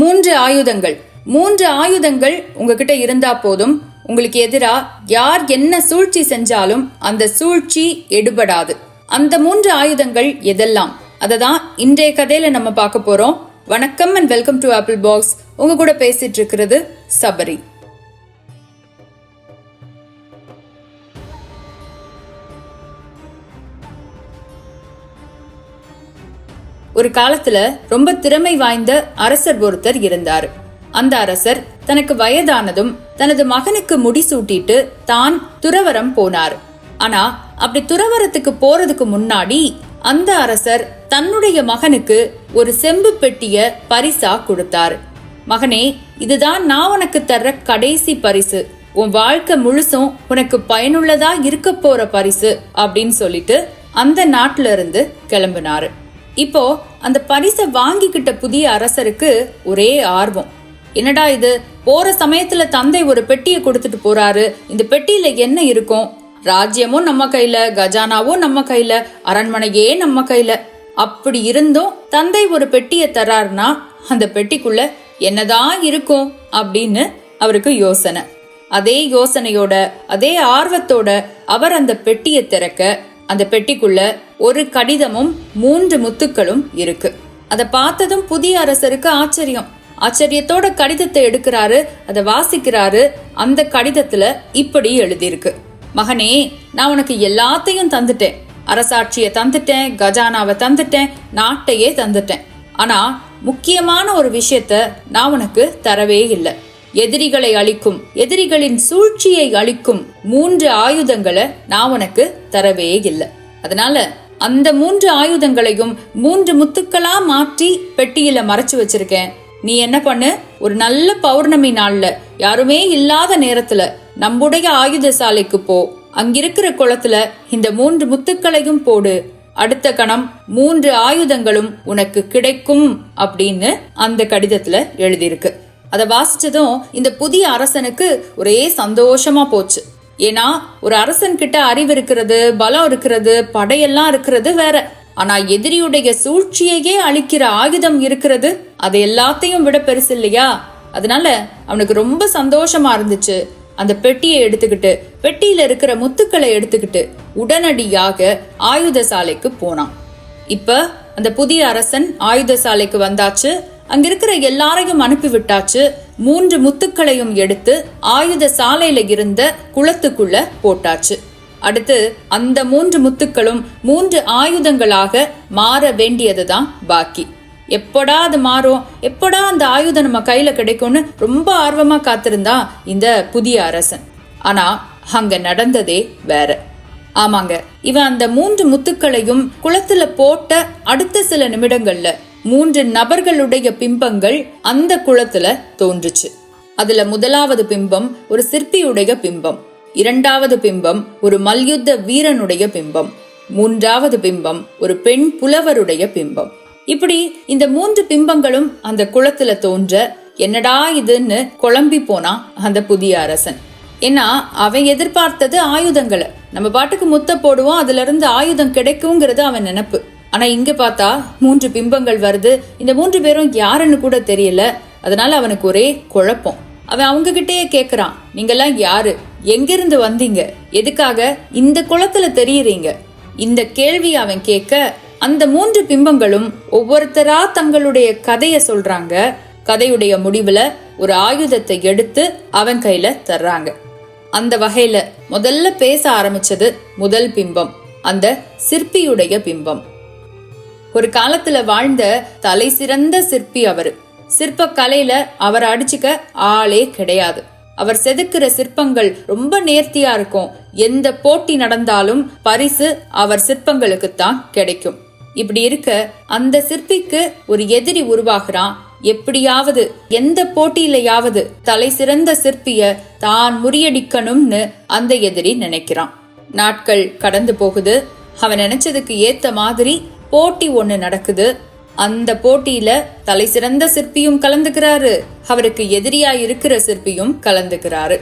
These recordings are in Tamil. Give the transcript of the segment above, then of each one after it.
மூன்று ஆயுதங்கள். மூன்று ஆயுதங்கள் உங்ககிட்ட இருந்தா போதும். உங்களுக்கு எதிரா யார் என்ன சூழ்ச்சி செஞ்சாலும் அந்த சூழ்ச்சி எடுபடாது. அந்த மூன்று ஆயுதங்கள் எதெல்லாம்? அதை தான் இன்றைய கதையில நம்ம பார்க்க போறோம். வணக்கம் and welcome to Apple Box உங்க கூட பேசிட்டு இருக்கிறது சபரி. ஒரு காலத்துல ரொம்ப திறமை வாய்ந்த அரசர் ஒருத்தர் இருந்தார். அந்த அரசர் தனக்கு வயதானதும் தனது மகனுக்கு முடிசூட்டிட்டு தான் துறவரம் போனார். ஆனா அப்படி துறவரத்துக்கு போறதுக்கு முன்னாடி அந்த அரசர் தன்னுடைய மகனுக்கு ஒரு செம்பு பெட்டிய பரிசா கொடுத்தார். மகனே இதுதான் நான் உனக்கு தர்ற கடைசி பரிசு. உன் வாழ்க்கை முழுசும் உனக்கு பயனுள்ளதா இருக்க போற பரிசு அப்படின்னு சொல்லிட்டு அந்த நாட்டிலிருந்து இருந்து கிளம்பினாரு. இப்போ அந்த பரிசை வாங்கிக்கிட்ட புதிய அரசருக்கு ஒரே ஆர்வம். என்னடா இது? போற சமயத்துல தந்தை ஒரு பெட்டியை கொடுத்துட்டு போறாரு. இந்த பெட்டியில என்ன இருக்கும்? ராஜ்யமும் நம்ம கையில கஜானாவும் நம்ம கையில அரண்மனையே நம்ம கையில. அப்படி இருந்தும் தந்தை ஒரு பெட்டியை தர்றாருன்னா அந்த பெட்டிக்குள்ள என்னதான் இருக்கும் அப்படின்னு அவருக்கு யோசனை. அதே யோசனையோட அதே ஆர்வத்தோட அவர் அந்த பெட்டியை திறக்க அந்த பெட்டிக்குள்ள ஒரு கடிதமும் மூன்று முத்துக்களும் இருக்கு. அதை பார்த்ததும் புதிய அரசருக்கு ஆச்சரியம். ஆச்சரியத்தோட கடிதத்தை எடுக்கிறாரு அதை வாசிக்கிறாரு அந்த கடிதத்துல இப்படி எழுதியிருக்கு. மகனே நான் உனக்கு எல்லாத்தையும் தந்துட்டேன். அரசாட்சியை தந்துட்டேன் கஜானாவை தந்துட்டேன் நாட்டையே தந்துட்டேன். ஆனா முக்கியமான ஒரு விஷயத்த நான் உனக்கு தரவே இல்லை. எதிரிகளை அழிக்கும் எதிரிகளின் சூழ்ச்சியை அழிக்கும் மூன்று ஆயுதங்களை நான் உனக்கு தரவே இல்லை. அதனால அந்த மூன்று ஆயுதங்களையும் மூன்று முத்துக்களா மாற்றி பெட்டியில மறைச்சு வச்சிருக்கேன். நீ என்ன பண்ணு? ஒரு நல்ல பௌர்ணமி நாள்ல யாருமே இல்லாத நேரத்துல நம்முடைய ஆயுத சாலைக்கு போ. அங்கிருக்கிற குளத்துல இந்த மூன்று முத்துக்களையும் போடு. அடுத்த கணம் மூன்று ஆயுதங்களும் உனக்கு கிடைக்கும் அப்படின்னு அந்த கடிதத்துல எழுதியிருக்கு. அதை வாசிச்சதும் இந்த புதிய அரசனுக்கு ஒரே சந்தோஷமா போச்சு. ஏன்னா ஒரு அரசன் கிட்ட அறிவு இருக்கிறது பலம் இருக்கிறது படையெல்லாம் இருக்கிறது வேற. ஆனா எதிரியுடைய சூழ்ச்சியையே அழிக்கிற ஆயுதம் இருக்கிறது. அது எல்லாத்தையும் விட பெருசு இல்லையா? அதனால அவனுக்கு ரொம்ப சந்தோஷமா இருந்துச்சு. அந்த பெட்டியை எடுத்துக்கிட்டு பெட்டியில இருக்கிற முத்துக்களை எடுத்துக்கிட்டு உடனடியாக ஆயுத சாலைக்கு போனான். இப்ப அந்த புதிய அரசன் ஆயுத சாலைக்கு வந்தாச்சு. அங்கிருக்கிற எல்லாரையும் அனுப்பி விட்டாச்சு மூன்று முத்துக்களையும் எடுத்து ஆயுத சாலையில இருந்த குளத்துக்குள்ள போட்டாச்சு. அடுத்து அந்த மூன்று முத்துக்களும் மூன்று ஆயுதங்களாக மாற வேண்டியதுதான் பாக்கி. எப்படா அது மாறும்? எப்படா அந்த ஆயுதம் நம்ம கையில கிடைக்கும்னு ரொம்ப ஆர்வமா காத்திருந்தா இந்த புதிய அரசன். ஆனா அங்க நடந்ததே வேற. ஆமாங்க இவன் அந்த மூன்று முத்துக்களையும் குளத்துல போட்ட அடுத்த சில நிமிடங்கள்ல மூன்று நபர்களுடைய பிம்பங்கள் அந்த குளத்துல தோன்றுச்சு. அதுல முதலாவது பிம்பம் ஒரு சிற்பியுடைய பிம்பம். இரண்டாவது பிம்பம் ஒரு மல்யுத்த வீரனுடைய பிம்பம். மூன்றாவது பிம்பம் ஒரு பெண் புலவருடைய பிம்பம். இப்படி இந்த மூன்று பிம்பங்களும் அந்த குளத்துல தோன்ற என்னடா இதுன்னு குழம்பி போனா அந்த புதிய அரசன். ஏன்னா அவன் எதிர்பார்த்தது ஆயுதங்களை. நம்ம பாட்டுக்கு முத்த போடுவோம் அதுல இருந்து ஆயுதம் கிடைக்குங்கிறது அவன் நினப்பு. ஆனா இங்க பார்த்தா மூன்று பிம்பங்கள் வருது. இந்த மூன்று பேரும் யாருன்னு கூட தெரியல. அதனால அவனுக்கு ஒரே குழப்பம். அவன் அவங்க கிட்டேயே கேக்குறான் நீங்கெல்லாம் யாரு? எங்கிருந்து வந்தீங்க? எதுக்காக இந்த குளத்துல தெரியுறீங்க? இந்த கேள்வி அவன் கேட்க அந்த மூன்று பிம்பங்களும் ஒவ்வொருத்தரா தங்களுடைய கதைய சொல்றாங்க. கதையுடைய முடிவுல ஒரு ஆயுதத்தை எடுத்து அவன் கையில தர்றாங்க. அந்த வகையில முதல்ல பேச ஆரம்பிச்சது முதல் பிம்பம் அந்த சிற்பியுடைய பிம்பம். ஒரு காலத்துல வாழ்ந்த தலை சிறந்த சிற்பி அவரு. சிற்ப கலையில அவர் அடிச்சுக்க ஆளே கிடையாது. அவர் செதுக்கிற சிற்பங்கள் ரொம்ப நேர்த்தியா இருக்கும். எந்த போட்டி நடந்தாலும் பரிசு அவர் சிற்பங்களுக்கு தான் கிடைக்கும். இப்படி இருக்க அந்த சிற்பிக்கு ஒரு எதிரி உருவாகிறான். எப்படியாவது எந்த போட்டியிலையாவது தலை சிறந்த சிற்பிய தான் முறியடிக்கணும்னு அந்த எதிரி நினைக்கிறான். நாட்கள் கடந்து போகுது. அவன் நினைச்சதுக்கு ஏத்த மாதிரி போட்டி ஒன்று நடக்குது. அந்த போட்டியில தலை சிறந்த சிற்பியும் கலந்துக்கிறாரு. அவருக்கு எதிரியா இருக்கிற சிற்பியும் கலந்துக்கிறாரு.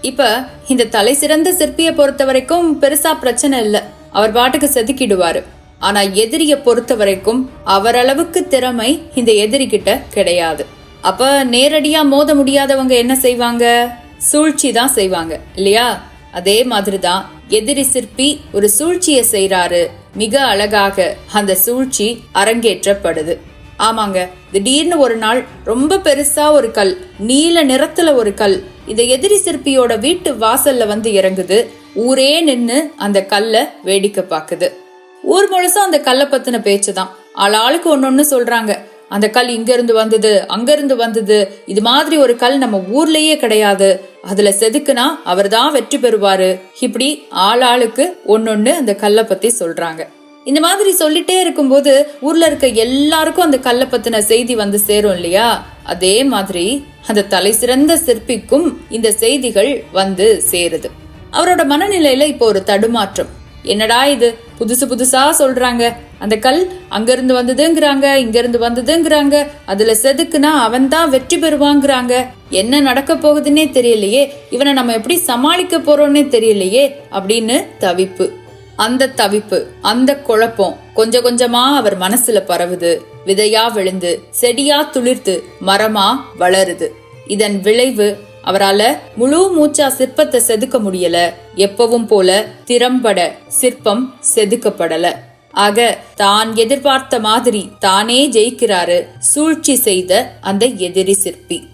இப்ப இந்த தலை சிறந்த சிற்பியை பொறுத்த வரைக்கும் பெருசா பிரச்சனை இல்ல. அவர் பாட்டுக்கு செதுக்கிடுவாரு. ஆனா எதிரிய பொறுத்த வரைக்கும் அவரளவுக்கு திறமை இந்த எதிரி கிட்ட கிடையாது. அப்ப நேரடியா மோத முடியாதவங்க என்ன செய்வாங்க? சூழ்ச்சி தான் செய்வாங்க. இல்லையா? அதே மாதிரிதான் எதிரி சிற்பி ஒரு சூழ்ச்சியை செய்கிறாரு மிக அழகாக அந்த சூழ்ச்சி அரங்கேற்றப்படுது. ஆமாங்க திடீர்னு ஒரு நாள் ரொம்ப பெருசா ஒரு கல் நீல நிறத்துல ஒரு கல் இந்த எதிரி சிற்பியோட வீட்டு வாசல்ல வந்து இறங்குது. ஊரே நின்னு அந்த கல்லை வேடிக்கை பாக்குது ஊர் முழுசும் அந்த கல்லை பத்தின பேச்சுதான். ஆளாளுக்கு ஒன்னொன்னு சொல்றாங்க. அந்த கல் இங்கேருந்து வந்தது அங்கேருந்து வந்தது. இது மாதிரி ஒரு கல் நம்ம ஊர்லயே கிடையாது. அதுல செதுக்குனா அவர்தான் வெற்றி பெறுவாரு. இப்படி ஆளாளுக்கு ஒன்னொன்னு அந்த கல்லை பத்தி சொல்றாங்க. இந்த மாதிரி சொல்லிட்டே இருக்கும்போது ஊர்ல இருக்க எல்லாருக்கும் அந்த கல்லை பத்தின செய்தி வந்து சேரும் இல்லையா? அதே மாதிரி அந்த தலை சிறந்த சிற்பிக்கும் இந்த செய்திகள் வந்து சேருது. அவரோட மனநிலையில இப்போ ஒரு தடுமாற்றம். என்னடா இது? புதுசு புதுசா சொல்றாங்க. அந்த கல் அங்கிருந்து வந்ததுங்கிறாங்க இங்கிருந்து வந்ததுங்கிறாங்க. அதுல செதுக்குனா அவன் தான் வெற்றி பெறுவாங்கிறாங்க. என்ன நடக்க போகுதுன்னே தெரியலையே. இவனை நம்ம எப்படி சமாளிக்க போறோம்னே தெரியலையே அப்படின்னு தவிப்பு. அந்த தவிப்பு அந்த குழப்பம் கொஞ்சம் கொஞ்சமா அவர் மனசுல பரவுது. விதையா விழுந்து செடியா துளிர்த்து மரமா வளருது. இதன் விளைவு அவரால முழு மூச்சா சிற்பத்தை செதுக்க முடியல. எப்பவும் போல திறம்பட சிற்பம் செதுக்கப்படல. ஆக தான் எதிர்பார்த்த மாதிரி தானே ஜெயிக்கிறாரு. சூழ்ச்சி செய்த அந்த எதிரி சிற்பி.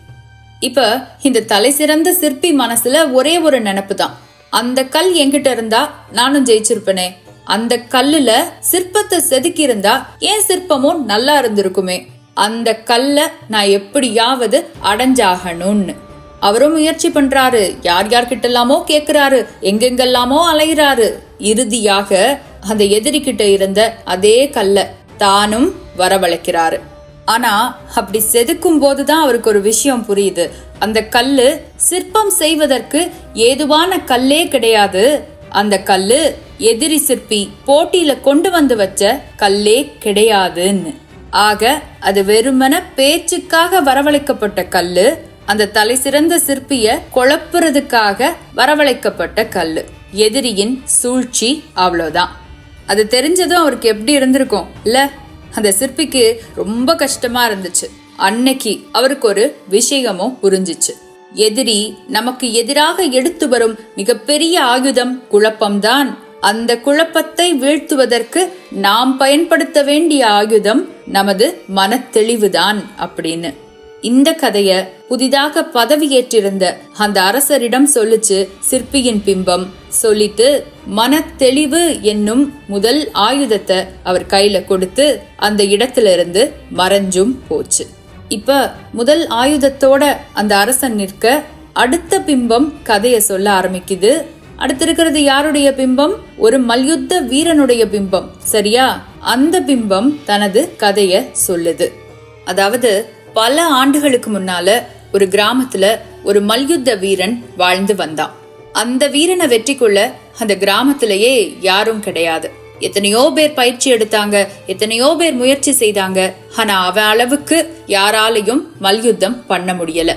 இப்ப இந்த தலை சிறந்த சிற்பி மனசுல ஒரே ஒரு நினப்பு தான் அந்த கல் என்கிட்ட இருந்தா நானும் ஜெயிச்சிருப்பனே. அந்த கல்லுல சிற்பத்தை செதுக்கி இருந்தா ஏன் சிற்பமும் நல்லா இருந்திருக்குமே. அந்த கல்ல நான் எப்படியாவது அடைஞ்சாகணும்னு. அவரும் முயற்சி பண்றாரு. யார் யார்கிட்ட எல்லாமோ கேக்குறாரு. எங்கெங்கெல்லாமோ அலையிறாரு. இறுதியாக அந்த எதிரிக்கிட்ட இருந்த அதே கல்ல தானும் வரவழைக்கிறாரு. ஆனா அப்படி செதுக்கும் போதுதான் அவருக்கு ஒரு விஷயம் புரியுது. அந்த கல்லு சிற்பம் செய்வதற்கு ஏதுவான கல்லே கிடையாது. அந்த கல்லு எதிரி சிற்பி போட்டியில கொண்டு வந்து வச்ச கல்லே கிடையாதுன்னு. ஆக அது வெறுமன பேச்சுக்காக வரவழைக்கப்பட்ட கல்லு அந்த தலை சிறந்த சிற்பிய குழப்புறதுக்காக வரவழைக்கப்பட்ட கல்லு. எதிரியின் சூழ்ச்சி அவ்வளோதான் அது தெரிஞ்சதும் அவருக்கு எப்படி இருந்திருக்கும்? இல்ல அந்த சிற்பிக்கு ரொம்ப கஷ்டமா இருந்துச்சு. அன்னைக்கு அவருக்கு ஒரு விஷயமும் புரிஞ்சிச்சு. எதிரி நமக்கு எதிராக எடுத்து வரும் மிகப்பெரிய ஆயுதம் குழப்பம்தான். அந்த குழப்பத்தை வீழ்த்துவதற்கு நாம் பயன்படுத்த வேண்டிய ஆயுதம் நமது மனத்தெளிவுதான் அப்படின்னு. இந்த கதைய புதிதாக பதவியேற்றிருந்த அந்த அரசரிடம் சொல்லுச்சு சிற்பியின் பிம்பம். சொல்லிட்டு மனத்தெளிவு என்னும் முதல் ஆயுதத்தை அவர் கையில கொடுத்து அந்த இடத்துல இருந்து மறைஞ்சும் போச்சு. இப்ப முதல் ஆயுதத்தோட அந்த அரசன் நிற்க அடுத்த பிம்பம் கதைய சொல்ல ஆரம்பிக்குது. அடுத்து இருக்கிறது யாருடைய பிம்பம்? ஒரு மல்யுத்த வீரனுடைய பிம்பம். சரியா? அந்த பிம்பம் தனது கதைய சொல்லுது. அதாவது பல ஆண்டுகளுக்கு முன்னால ஒரு கிராமத்துல ஒரு மல்யுத்த வீரன் வாழ்ந்து வந்தான். அந்த வீரனை வெற்றி கொள்ள அந்த கிராமத்திலேயே யாரும் கிடையாது. எத்தனையோ பேர் பயிற்சி எடுத்தாங்க எத்தனையோ பேர் முயற்சி செய்தாங்க. ஆனா அவன் அளவுக்கு யாராலையும் மல்யுத்தம் பண்ண முடியல.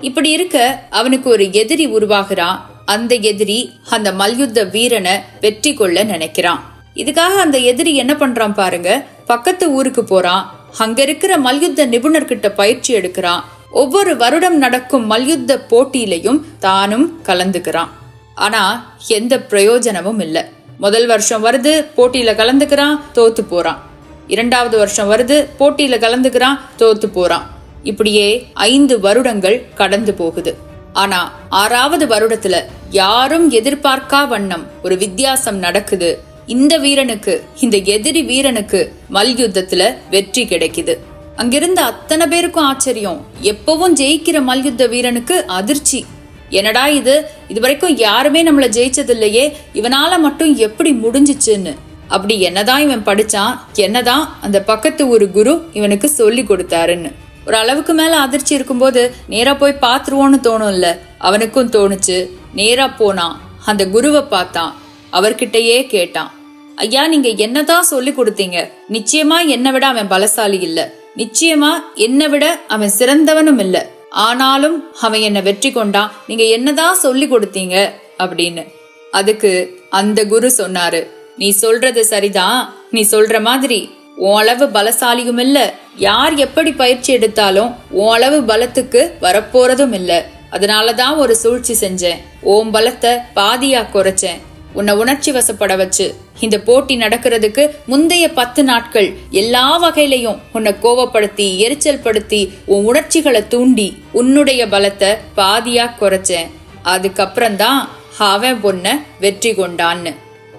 இப்படி இருக்க அவனுக்கு ஒரு எதிரி உருவாகிறான். அந்த எதிரி அந்த மல்யுத்த வீரனை வெற்றி கொள்ள நினைக்கிறான். இதுக்காக அந்த எதிரி என்ன பண்றான் பாருங்க பக்கத்து ஊருக்கு போறான். அங்க இருக்கிற மல்யுத்த நிபுணர்கிட்ட பயிற்சி எடுக்கிறான். ஒவ்வொரு வருடம் நடக்கும் மல்யுத்த போட்டியிலையும் தானும் கலந்துக்கிறான். ஆனா எந்த பிரயோஜனமும் இல்ல. முதல் வருஷம் வருது போட்டியில கலந்துக்கிறான் தோத்து போறான். இரண்டாவது வருஷம் வருது போட்டியில கலந்துக்கிறான் தோத்து போறான். இப்படியே ஐந்து வருடங்கள் கடந்து போகுது. ஆனா ஆறாவது வருடத்துல யாரும் எதிர்பார்க்கா வண்ணம் ஒரு வித்தியாசம் நடக்குது. இந்த வீரனுக்கு இந்த எதிரி வீரனுக்கு மல்யுத்தத்துல வெற்றி கிடைக்குது. அங்கிருந்த அத்தனை பேருக்கும் ஆச்சரியம். எப்பவும் ஜெயிக்கிற மல்யுத்த வீரனுக்கு அதிர்ச்சி. என்னடா இது? இது வரைக்கும் யாருமே நம்மள ஜெயிச்சது இல்லையே இவனால மட்டும் எப்படி முடிஞ்சிச்சுன்னு. அப்படி என்னதான் இவன் படிச்சான் என்னதான் அந்த பக்கத்து ஒரு குரு இவனுக்கு சொல்லி கொடுத்தாருன்னு. ஒரு அளவுக்கு மேல அதிர்ச்சி இருக்கும்போது நேரா போய் பாத்துருவோன்னு தோணும்ல. அவனுக்கும் தோணுச்சு. நேரா போனான். அந்த குருவை பார்த்தான். அவர்கிட்டயே கேட்டான். ஐயா நீங்க என்னதான் சொல்லி கொடுத்தீங்க? நிச்சயமா என்னை விட அவன் பலசாலி இல்ல. நிச்சயமா என்னை விட அவன் சிறந்தவனும் இல்ல. ஆனாலும் அவன் என்ன வெற்றி கொண்டான் நீங்க என்னதான் சொல்லி கொடுத்தீங்க? அப்படின்னு. அதுக்கு அந்த குரு சொன்னாரு நீ சொல்றது சரிதான் நீ சொல்ற மாதிரி உன் அளவு பலசாலியும் இல்ல. யார் எப்படி பயிற்சி எடுத்தாலும் உன் அளவு பலத்துக்கு வரப்போறதும் இல்ல. அதனாலதான் ஒரு சூழ்ச்சி செஞ்சேன். ஓம் பலத்தை பாதியா குறைச்சேன். உன்னை உணர்ச்சி வசப்பட வச்சு இந்த போட்டி நடக்கிறதுக்கு முந்தைய பத்து நாட்கள் எல்லா வகையிலையும் உன்னை கோவப்படுத்தி எரிச்சல் படுத்தி உன் உணர்ச்சிகளை தூண்டி உன்னுடைய பலத்தை பாதியா குறைச்சேன். அதுக்கப்புறம்தான் அவன் பொண்ணை வெற்றி கொண்டான்னு.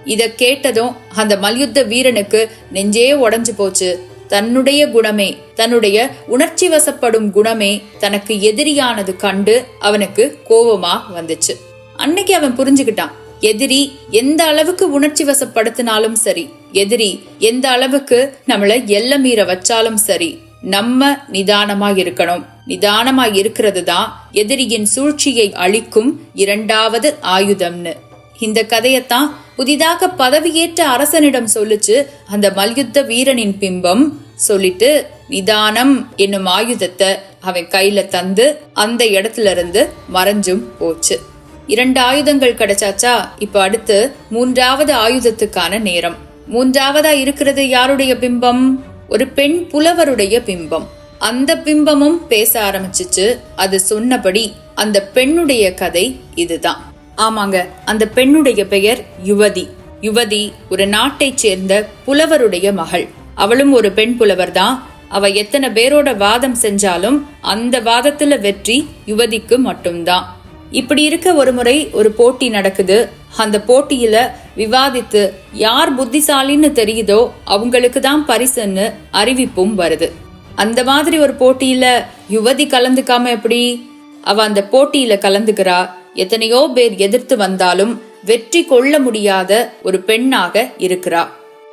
இத கேட்டதும் அந்த மல்யுத்த வீரனுக்கு நெஞ்சே உடஞ்சு போச்சு. தன்னுடைய குணமே தன்னுடைய உணர்ச்சி வசப்படும் குணமே தனக்கு எதிரியானது கண்டு அவனுக்கு கோபமா வந்துச்சு. அன்னைக்கு அவன் புரிஞ்சுக்கிட்டான். எதிரி எந்த அளவுக்கு உணர்ச்சி வசப்படுத்தினாலும் சரி எதிரி எந்த அளவுக்கு நம்மள எல்ல மீற வச்சாலும் சரி நம்ம நிதானமா இருக்கணும். நிதானமா இருக்கிறது தான் எதிரியின் சூழ்ச்சியை அழிக்கும் இரண்டாவது ஆயுதம்னு. இந்த கதையத்தான் புதிதாக பதவியேற்ற அரசனிடம் சொல்லிச்சு அந்த மல்யுத்த வீரனின் பிம்பம். சொல்லிட்டு நிதானம் என்னும் ஆயுதத்தை அவன் கையில தந்து அந்த இடத்துல இருந்து மறைஞ்சும் போச்சு. இரண்டு ஆயுதங்கள் கிடைச்சாச்சா? இப்ப அடுத்து மூன்றாவது ஆயுதத்துக்கான நேரம். மூன்றாவதா இருக்கிறது யாருடைய பிம்பம்? ஒரு பெண் புலவருடைய பிம்பம். அந்த பிம்பமும் பேச ஆரம்பிச்சிச்சு. அது சொன்னபடி அந்த பெண்ணுடைய கதை இதுதான். ஆமாங்க அந்த பெண்ணுடைய பெயர் யுவதி. யுவதி ஒரு நாட்டைச் சேர்ந்த புலவருடைய மகள். அவளும் ஒரு பெண் புலவர் தான் அவ எத்தனை பேரோட வாதம் செஞ்சாலும் அந்த வாதத்துல வெற்றி யுவதிக்கு மட்டும்தான். இப்படி இருக்க ஒரு முறை ஒரு போட்டி நடக்குது. அந்த போட்டியில விவாதித்து யார் புத்திசாலின்னு தெரியுதோ அவங்களுக்கு தான் பரிசுன்னு அறிவிப்பும் வருது. அந்த மாதிரி ஒரு போட்டியில யுவதி கலந்துக்காம எப்படி? அவ அந்த போட்டியில கலந்துக்கிறா. எத்தனையோ பேர் எதிர்த்து வந்தாலும் வெற்றி கொள்ள முடியாத ஒரு பெண்ணாக இருக்கிறா.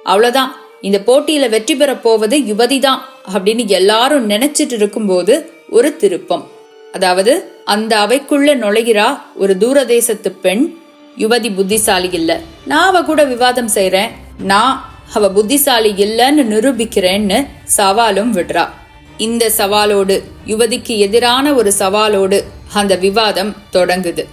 அவ்வளவுதான். இந்த போட்டியில வெற்றி பெற போவது யுவதி தான் அப்படின்னு எல்லாரும் நினைச்சிட்டு இருக்கும்போது ஒரு திருப்பம். அதாவது அந்த அவைக்குள்ள நுழைகிறா ஒரு தூரதேசத்து பெண் யுவதி புத்திசாலி இல்ல. நான் அவ கூட விவாதம் செய்யறேன் நான் அவ புத்திசாலி இல்லைன்னு நிரூபிக்கிறேன்னு சவாலும் விடுறா. இந்த சவாலோடு யுவதிக்கு எதிரான ஒரு சவாலோடு அந்த விவாதம் தொடங்குது.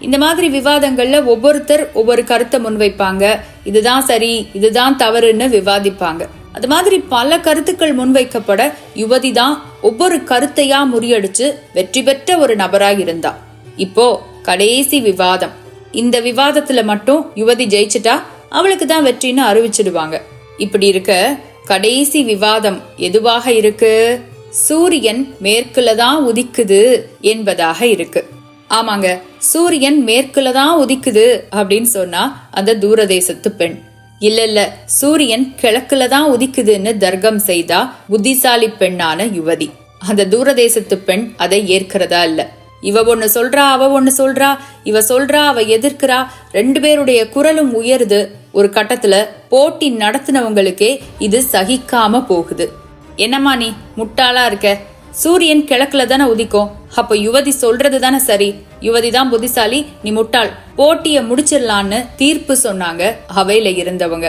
இந்த மாதிரி விவாதங்கள்ல ஒவ்வொருத்தர் ஒவ்வொரு கருத்தை முன்வைப்பாங்க. இதுதான் சரி இதுதான் தவறுன்னு விவாதிப்பாங்க. அது மாதிரி பல கருத்துக்கள் முன்வைக்கப்பட யுவதி தான் ஒவ்வொரு கருத்தையா முறியடிச்சு வெற்றி பெற்ற ஒரு நபராக இருந்தா. இப்போ கடைசி விவாதம். இந்த விவாதத்துல மட்டும் யுவதி ஜெயிச்சிட்டா அவளுக்கு தான் வெற்றின்னு அறிவிச்சிடுவாங்க. இப்படி இருக்க கடைசி விவாதம் எதுவாக இருக்கு? சூரியன் மேற்குல தான் உதிக்குது என்பதாக இருக்கு. ஆமாங்க சூரியன் மேற்குல தான் உதிக்குது அப்படின்னு சொன்னா அந்த தூரதேசத்து பெண். இல்ல இல்ல சூரியன் கிழக்குல தான் உதிக்குதுன்னு தர்க்கம் செய்தா புத்திசாலி பெண்ணான யுவதி. அந்த தூரதேசத்து பெண் அதை ஏற்கிறதா இல்ல. இவ ஒன்னு சொல்றா அவ ஒன்னு சொல்றா இவ சொல்றா அவ எதிர்க்கிறா ரெண்டு பேருடைய குரலும் உயருது. ஒரு கட்டத்துல போட்டி நடத்தினவங்களுக்கே இது சகிக்காம போகுது. என்னம்மா நீ முட்டாளா இருக்க? சூரியன் கிழக்குல தானே உதிக்கும். அப்ப யுவதி சொல்றது தானே சரி? யுவதி தான் புத்திசாலி நீ முட்டாள். போட்டிய முடிச்சிடலான்னு தீர்ப்பு சொன்னாங்க. அவையில இருந்தவங்க.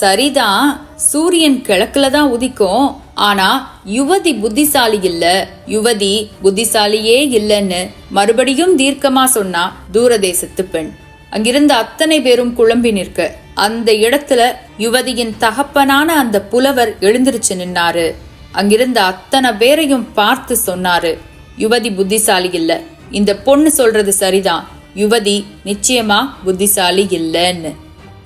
சரிதான் சூரியன் கிழக்குல தான் உதிக்கும். ஆனா யுவதி புத்திசாலி இல்ல. யுவதி புத்திசாலியே இல்லைன்னு மறுபடியும் தீர்க்கமா சொன்னா தூரதேசத்து பெண். அங்கிருந்த அத்தனை பேரும் குழம்பி நிற்க. அந்த இடத்துல யுவதியின் தகப்பனான அந்த புலவர் எழுந்திருச்சு நின்னாரு. அங்கிருந்த அத்தனை பேரையும் பார்த்து சொன்னாரு. யுவதி புத்திசாலி இல்ல. இந்த பொண்ணு சொல்றது சரிதான். யுவதி நிச்சயமா புத்திசாலி இல்லைன்னு.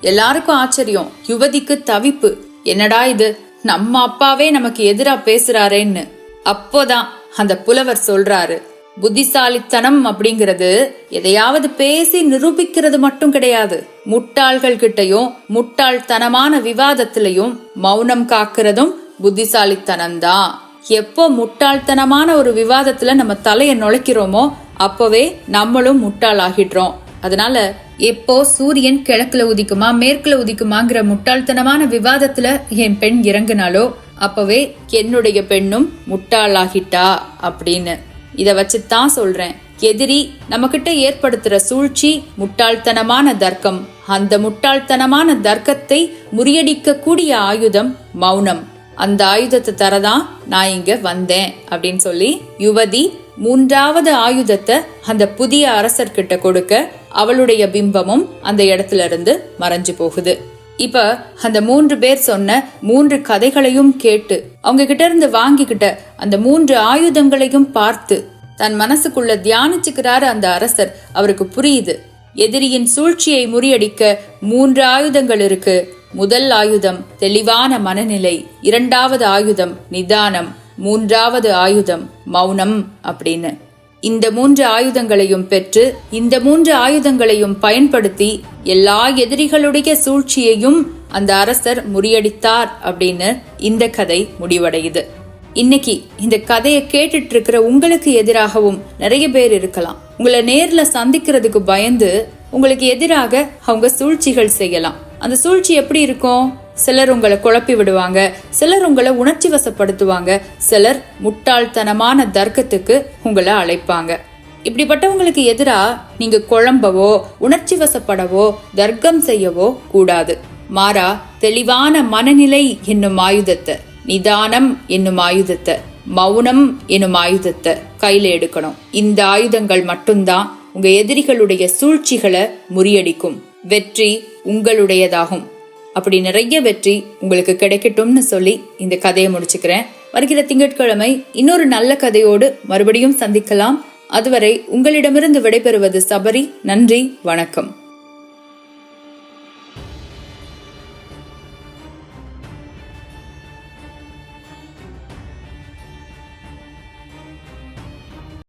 எல்லாருக்கும் ஆச்சரியம். யுவதிக்கு தவிப்பு. என்னடா இது? நம்ம அப்பாவே நமக்கு எதிரா பேசுறாரேன்னு. அப்போதான் அந்த புலவர் சொல்றாரு. புத்திசாலித்தனம் அப்படிங்கிறது எதையாவது பேசி நிரூபிக்கிறது மட்டும் கிடையாது. முட்டாள்கள் கிட்டையும் முட்டாள்தனமான விவாதத்திலையும் மௌனம் காக்கிறதும் புத்திசாலித்தனம் தான் எப்போ முட்டாள்தனமான ஒரு விவாதத்துல நம்ம தலையை நுழைக்கிறோமோ அப்போவே நம்மளும் முட்டாள் ஆகிடுறோம் அதனால எப்போ சூரியன் கிழக்குல உதிக்குமா மேற்குல உதிக்குமாங்கிற முட்டாள்தனமான விவாதத்துல என் பெண் இறங்குனாலோ அப்பவே என்னுடைய பெண்ணும் முட்டாளாகிட்டா அப்படின்னு. இத வச்சுதான் சொல்றேன். எதிரி நம்மகிட்ட ஏற்படுத்துற சூழ்ச்சி முட்டாள்தனமான தர்க்கம். அந்த முட்டாள்தனமான தர்க்கத்தை முறியடிக்க கூடிய ஆயுதம் மௌனம். அந்த ஆயுதத்தை தரதான் நான் இங்க வந்தேன் அப்படின்னு சொல்லி யுவதி மூன்றாவது ஆயுதத்தை அந்த புதிய அரசர்கிட்ட கொடுக்க அவளுடைய பிம்பமும் அந்த இடத்துல இருந்து மறைஞ்சு போகுது. இப்ப அந்த மூன்று பேர் சொன்ன மூன்று கதைகளையும் கேட்டு அவங்க கிட்ட இருந்து வாங்கிக்கிட்ட அந்த மூன்று ஆயுதங்களையும் பார்த்து தன் மனசுக்குள்ள தியானிச்சுக்கிறாரு அந்த அரசர். அவருக்கு புரியுது. எதிரியின் சூழ்ச்சியை முறியடிக்க மூன்று ஆயுதங்கள் இருக்கு. முதல் ஆயுதம் தெளிவான மனநிலை இரண்டாவது ஆயுதம் நிதானம் மூன்றாவது ஆயுதம் மௌனம் அப்படின்னு. இந்த மூன்று ஆயுதங்களையும் பெற்று இந்த மூன்று ஆயுதங்களையும் பயன்படுத்தி எல்லா எதிரிகளுடைய சூழ்ச்சியையும் அந்த அரசர் முறியடித்தார் அப்படின்னு இந்த கதை முடிவடையுது. இன்னைக்கு இந்த கதையை கேட்டுட்டு இருக்கிற உங்களுக்கு எதிராகவும் நிறைய பேர் இருக்கலாம். உங்களை நேர்ல சந்திக்கிறதுக்கு பயந்து உங்களுக்கு எதிராக அவங்க சூழ்ச்சிகள் செய்யலாம். அந்த சூழ்ச்சி எப்படி இருக்கும்? சிலர் உங்களை குழப்பி விடுவாங்க சிலர் உங்களை உணர்ச்சி வசப்படுத்துவாங்க சிலர் முட்டாள்தனமான தர்க்கத்துக்கு உங்களை அழைப்பாங்க. இப்படிப்பட்டவங்களுக்கு எதிரா நீங்க குழம்பவோ உணர்ச்சி வசப்படவோ தர்க்கம் செய்யவோ கூடாது. மாறா தெளிவான மனநிலை என்னும் ஆயுதத்தை நிதானம் என்னும் ஆயுதத்தை மௌனம் என்னும் ஆயுதத்தை கையில எடுக்கணும். இந்த ஆயுதங்கள் மட்டும்தான் உங்க எதிரிகளுடைய சூழ்ச்சிகளை முறியடிக்கும். வெற்றி உங்களுடையதாகும். அப்படி நிறைய வெற்றி உங்களுக்கு கிடைக்கட்டும்னு சொல்லி இந்த கதையை முடிச்சுக்கிறேன். வருகிற திங்கட்கிழமை இன்னொரு நல்ல கதையோடு மறுபடியும் சந்திக்கலாம். அதுவரை உங்களிடமிருந்து விடைபெறுவது சபரி. நன்றி வணக்கம்.